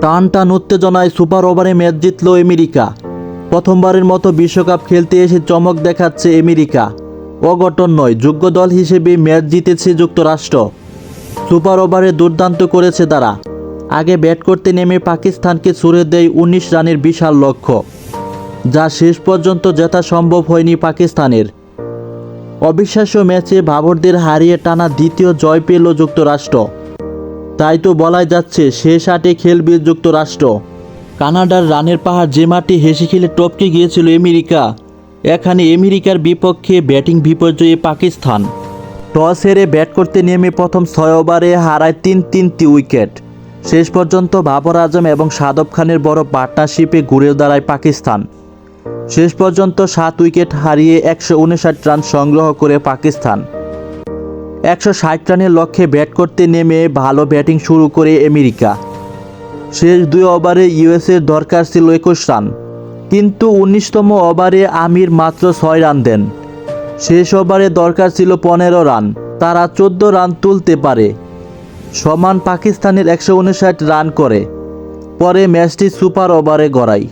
টান টান উত্তেজনায় সুপার ওভারে ম্যাচ জিতল আমেরিকা। প্রথমবারের মতো বিশ্বকাপ খেলতে এসে চমক দেখাচ্ছে আমেরিকা। অঘটন নয়, যোগ্য দল হিসেবে ম্যাচ জিতেছে যুক্তরাষ্ট্র। সুপার ওভারে দুর্দান্ত করেছে তারা। আগে ব্যাট করতে নেমে পাকিস্তানকে ছুড়ে দেয় উনিশ রানের বিশাল লক্ষ্য। যা শেষ পর্যন্ত জেতা সম্ভব হয়নি পাকিস্তানের। অবিশ্বাস্য ম্যাচে ভাবরদের হারিয়ে টানা দ্বিতীয় জয় পেল যুক্তরাষ্ট্র। তাই তো বলাই যাচ্ছে শেষ আটে খেলবে যুক্তরাষ্ট্র কানাডার রানের পাহাড় যে মাটি হেসে খেলে টপকে গিয়েছিল আমেরিকা, এখানে আমেরিকার বিপক্ষে ব্যাটিং বিপর্যয়ে পাকিস্তান। টস হেরে ব্যাট করতে নেমে প্রথম ছয় ওভারে হারায় তিন তিনটি উইকেট। শেষ পর্যন্ত বাবর আজম এবং সাদব খানের বড় পার্টনারশিপে ঘুরে দাঁড়ায় পাকিস্তান। শেষ পর্যন্ত সাত উইকেট হারিয়ে একশো উনষাট রান সংগ্রহ করে পাকিস্তান। একশো ষাট রানের লক্ষ্যে ব্যাট করতে নেমে ভালো ব্যাটিং শুরু করে আমেরিকা। শেষ দুই ওভারে ইউএসের দরকার ছিল একুশ রান, কিন্তু উনিশতম ওভারে আমির মাত্র ছয় রান দেন। শেষ ওভারে দরকার ছিল পনেরো রান, তারা চোদ্দ রান তুলতে পারে। সমান পাকিস্তানের একশো উনষাট রান করে, পরে ম্যাচটি সুপার ওভারে গড়ায়।